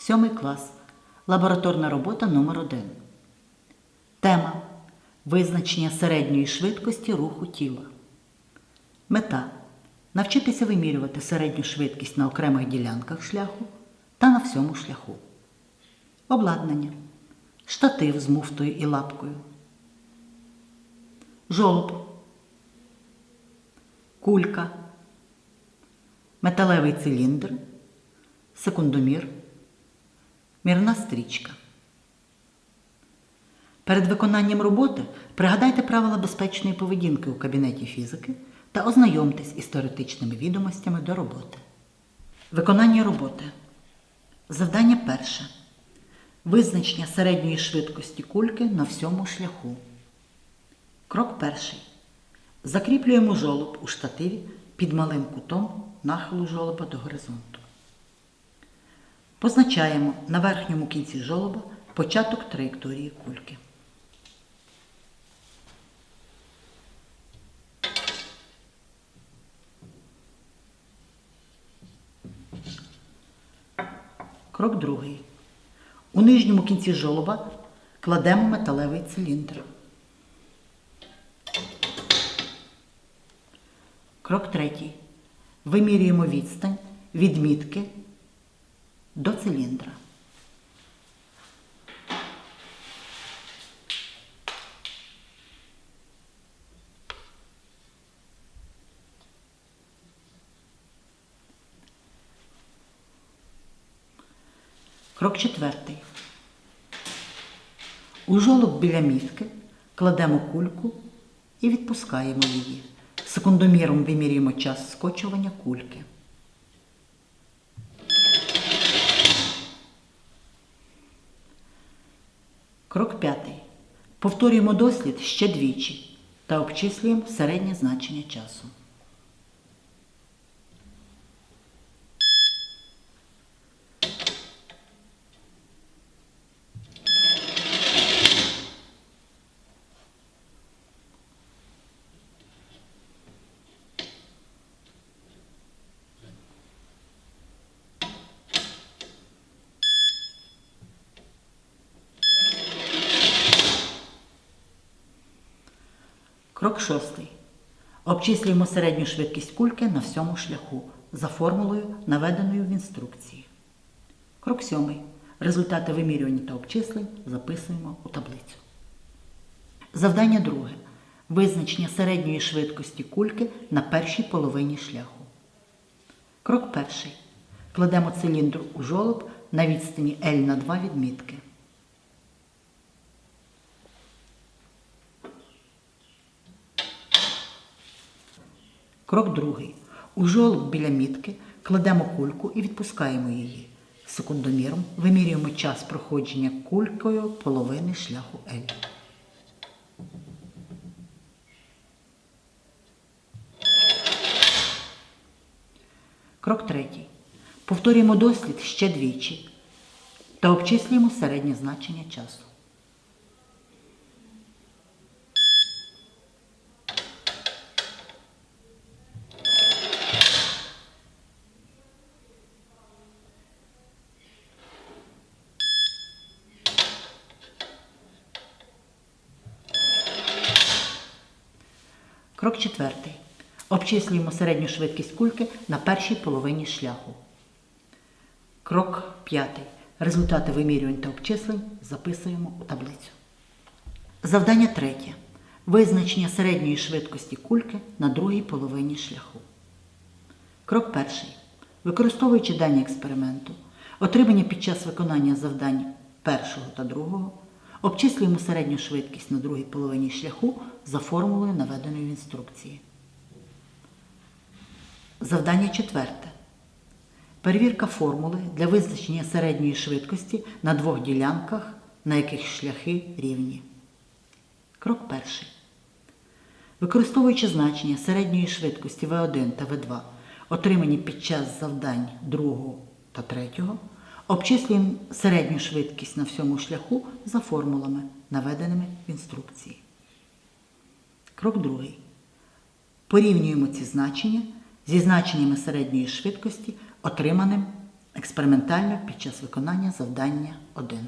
Сьомий клас. Лабораторна робота номер 1 Тема Визначення середньої швидкості руху тіла. Мета навчитися вимірювати середню швидкість на окремих ділянках шляху та на всьому шляху. Обладнання. Штатив з муфтою і лапкою. Жолоб. Кулька. Металевий циліндр. Секундомір. Мірна стрічка. Перед виконанням роботи пригадайте правила безпечної поведінки у кабінеті фізики та ознайомтесь із теоретичними відомостями до роботи. Виконання роботи. Завдання перше. Визначення середньої швидкості кульки на всьому шляху. Крок перший. Закріплюємо жолоб у штативі під малим кутом нахилу жолоба до горизонту. Позначаємо на верхньому кінці жолоба початок траєкторії кульки. Крок другий. У нижньому кінці жолоба кладемо металевий циліндр. Крок третій. Вимірюємо відстань від мітки до циліндра. Крок четвертий. У жолоб біля мітки кладемо кульку і відпускаємо її. Секундоміром вимірюємо час скочування кульки. Крок п'ятий. Повторюємо дослід ще двічі та обчислюємо середнє значення часу. Крок шостий. Обчислюємо середню швидкість кульки на всьому шляху за формулою, наведеною в інструкції. Крок сьомий. Результати вимірювання та обчислень записуємо у таблицю. Завдання друге. Визначення середньої швидкості кульки на першій половині шляху. Крок перший. Кладемо циліндр у жолоб на відстані L на 2 від Крок другий. У жолоб біля мітки кладемо кульку і відпускаємо її. Секундоміром вимірюємо час проходження кулькою половини шляху L. Крок третій. Повторюємо дослід ще двічі та обчислюємо середнє значення часу. Крок четвертий. Обчислюємо середню швидкість кульки на першій половині шляху. Крок п'ятий. Результати вимірювань та обчислень записуємо у таблицю. Завдання третє. Визначення середньої швидкості кульки на другій половині шляху. Крок перший. Використовуючи дані експерименту, отримані під час виконання завдань першого та другого, обчислюємо середню швидкість на другій половині шляху за формулою, наведеною в інструкції. Завдання четверте. Перевірка формули для визначення середньої швидкості на двох ділянках, на яких шляхи рівні. Крок перший. Використовуючи значення середньої швидкості В1 та В2, отримані під час завдань другого та третього, обчислюємо середню швидкість на всьому шляху за формулами, наведеними в інструкції. Крок другий. Порівнюємо ці значення зі значеннями середньої швидкості, отриманим експериментально під час виконання завдання 1.